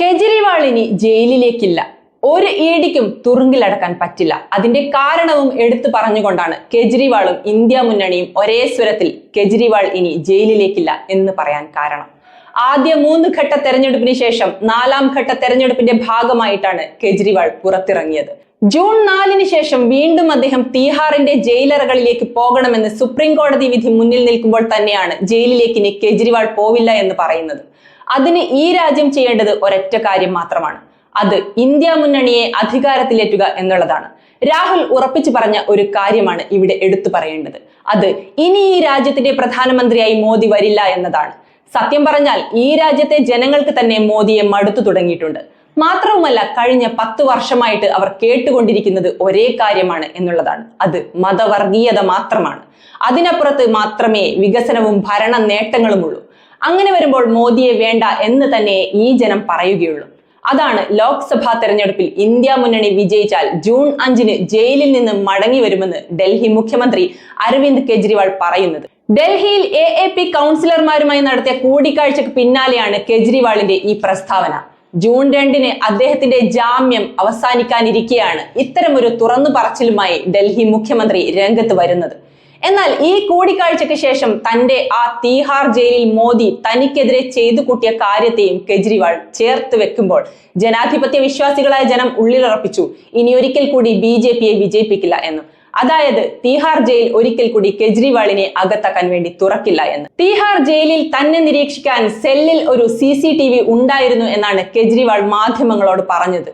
കെജ്രിവാൾ ഇനി ജയിലിലേക്കില്ല. ഒരു ഇടിക്കും തുറുങ്കിലടക്കാൻ പറ്റില്ല. അതിന്റെ കാരണവും എടുത്തു പറഞ്ഞുകൊണ്ടാണ് കെജ്രിവാളും ഇന്ത്യ മുന്നണിയും ഒരേ സ്വരത്തിൽ കെജ്രിവാൾ ഇനി ജയിലിലേക്കില്ല എന്ന് പറയാൻ കാരണം. ആദ്യ മൂന്ന് ഘട്ട തെരഞ്ഞെടുപ്പിന് ശേഷം നാലാം ഘട്ട തെരഞ്ഞെടുപ്പിന്റെ ഭാഗമായിട്ടാണ് കെജ്രിവാൾ പുറത്തിറങ്ങിയത്. ജൂൺ നാലിന് ശേഷം വീണ്ടും അദ്ദേഹം തീഹാറിന്റെ ജയിലറകളിലേക്ക് പോകണമെന്ന് സുപ്രീം കോടതി വിധി മുന്നിൽ നിൽക്കുമ്പോൾ തന്നെയാണ് ജയിലിലേക്ക് ഇനി കെജ്രിവാൾ പോവില്ല എന്ന് പറയുന്നത്. അതിന് ഈ രാജ്യം ചെയ്യേണ്ടത് ഒരൊറ്റ കാര്യം മാത്രമാണ്. അത് ഇന്ത്യ മുന്നണിയെ അധികാരത്തിലേറ്റുക എന്നുള്ളതാണ്. രാഹുൽ ഉറപ്പിച്ചു പറഞ്ഞ ഒരു കാര്യമാണ് ഇവിടെ എടുത്തു പറയേണ്ടത്. അത് ഇനി ഈ രാജ്യത്തിന്റെ പ്രധാനമന്ത്രിയായി മോദി വരില്ല എന്നതാണ്. സത്യം പറഞ്ഞാൽ ഈ രാജ്യത്തെ ജനങ്ങൾക്ക് തന്നെ മോദിയെ മടുത്തു തുടങ്ങിയിട്ടുണ്ട്. മാത്രവുമല്ല കഴിഞ്ഞ പത്ത് വർഷമായിട്ട് അവർ കേട്ടുകൊണ്ടിരിക്കുന്നത് ഒരേ കാര്യമാണ് എന്നുള്ളതാണ്. അത് മതവർഗീയത മാത്രമാണ്. അതിനപ്പുറത്ത് മാത്രമേ വികസനവും ഭരണ നേട്ടങ്ങളുമുള്ളൂ. അങ്ങനെ വരുമ്പോൾ മോദിയെ വേണ്ട എന്ന് തന്നെ ഈ ജനം പറയുകയുള്ളൂ. അതാണ് ലോക്സഭാ തെരഞ്ഞെടുപ്പിൽ ഇന്ത്യ മുന്നണി വിജയിച്ചാൽ ജൂൺ അഞ്ചിന് ജയിലിൽ നിന്ന് മടങ്ങി വരുമെന്ന് ഡൽഹി മുഖ്യമന്ത്രി അരവിന്ദ് കെജ്രിവാൾ പറയുന്നത്. ഡൽഹിയിൽ എ എ പി കൗൺസിലർമാരുമായി നടത്തിയ കൂടിക്കാഴ്ചക്ക് പിന്നാലെയാണ് കെജ്രിവാളിന്റെ ഈ പ്രസ്താവന. ജൂൺ രണ്ടിന് അദ്ദേഹത്തിന്റെ ജാമ്യം അവസാനിക്കാനിരിക്കെയാണ് ഇത്തരമൊരു തുറന്നു പറച്ചിലുമായി ഡൽഹി മുഖ്യമന്ത്രി രംഗത്ത് വരുന്നത്. എന്നാൽ ഈ കൂടിക്കാഴ്ചയ്ക്ക് ശേഷം തന്റെ ആ തീഹാർ ജയിലിൽ മോദി തനിക്കെതിരെ ചെയ്തു കൂട്ടിയ കാര്യത്തെയും കെജ്രിവാൾ ചേർത്ത് വെക്കുമ്പോൾ ജനാധിപത്യ വിശ്വാസികളായ ജനം ഉള്ളിലുറപ്പിച്ചു. ഇനിയൊരിക്കൽ കൂടി ബി ജെ പിയെ വിജയിപ്പിക്കില്ല എന്നും. അതായത് തീഹാർ ജയിൽ ഒരിക്കൽ കൂടി കെജ്രിവാളിനെ അകത്താക്കാൻ വേണ്ടി തുറക്കില്ല എന്ന്. തീഹാർ ജയിലിൽ തന്നെ നിരീക്ഷിക്കാൻ സെല്ലിൽ ഒരു സി സി ടി വി ഉണ്ടായിരുന്നു എന്നാണ് കെജ്രിവാൾ മാധ്യമങ്ങളോട് പറഞ്ഞത്.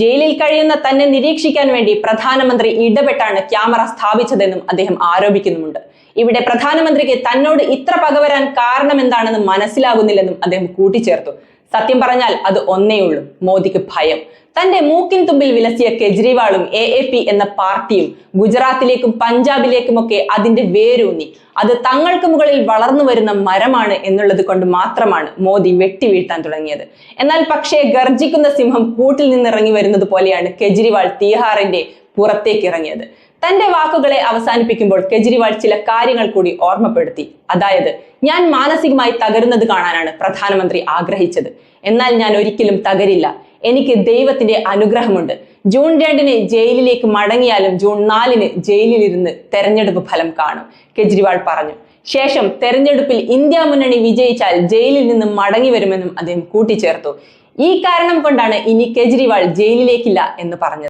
ജയിലിൽ കഴിയുന്ന തന്നെ നിരീക്ഷിക്കാൻ വേണ്ടി പ്രധാനമന്ത്രി ഇടപെട്ടാണ് ക്യാമറ സ്ഥാപിച്ചതെന്നും അദ്ദേഹം ആരോപിക്കുന്നുമുണ്ട്. ഇവിടെ പ്രധാനമന്ത്രിക്ക് തന്നോട് ഇത്ര പകവരാൻ കാരണം എന്താണെന്ന് മനസ്സിലാകുന്നില്ലെന്നും അദ്ദേഹം കൂട്ടിച്ചേർത്തു. സത്യം പറഞ്ഞാൽ അത് ഒന്നേയുള്ളൂ മോദിക്ക് ഭയം. തന്റെ മൂക്കിൻ തുമ്പിൽ വിലസിയ കെജ്രിവാളും എ എ പി എന്ന പാർട്ടിയും ഗുജറാത്തിലേക്കും പഞ്ചാബിലേക്കുമൊക്കെ അതിന്റെ വേരൂന്നി. അത് തങ്ങൾക്ക് മുകളിൽ വളർന്നു വരുന്ന മരമാണ് എന്നുള്ളത് കൊണ്ട് മാത്രമാണ് മോദി വെട്ടിവീഴ്ത്താൻ തുടങ്ങിയത്. എന്നാൽ പക്ഷേ ഗർജിക്കുന്ന സിംഹം കൂട്ടിൽ നിന്നിറങ്ങി വരുന്നത് പോലെയാണ് കെജ്രിവാൾ തീഹാറിന്റെ പുറത്തേക്ക് ഇറങ്ങിയത്. തന്റെ വാക്കുകളെ അവസാനിപ്പിക്കുമ്പോൾ കെജ്രിവാൾ ചില കാര്യങ്ങൾ കൂടി ഓർമ്മപ്പെടുത്തി. അതായത് ഞാൻ മാനസികമായി തകരുന്നത് കാണാനാണ് പ്രധാനമന്ത്രി ആഗ്രഹിച്ചത്. എന്നാൽ ഞാൻ ഒരിക്കലും തകരില്ല. എനിക്ക് ദൈവത്തിന്റെ അനുഗ്രഹമുണ്ട്. ജൂൺ രണ്ടിന് ജയിലിലേക്ക് മടങ്ങിയാലും ജൂൺ നാലിന് ജയിലിലിരുന്ന് തെരഞ്ഞെടുപ്പ് ഫലം കാണും കെജ്രിവാൾ പറഞ്ഞു. ശേഷം തെരഞ്ഞെടുപ്പിൽ ഇന്ത്യ മുന്നണി വിജയിച്ചാൽ ജയിലിൽ നിന്ന് മടങ്ങി വരുമെന്നും അദ്ദേഹം കൂട്ടിച്ചേർത്തു. ഈ കാരണം കൊണ്ടാണ് ഇനി കെജ്രിവാൾ ജയിലിലേക്കില്ല എന്ന് പറഞ്ഞത്.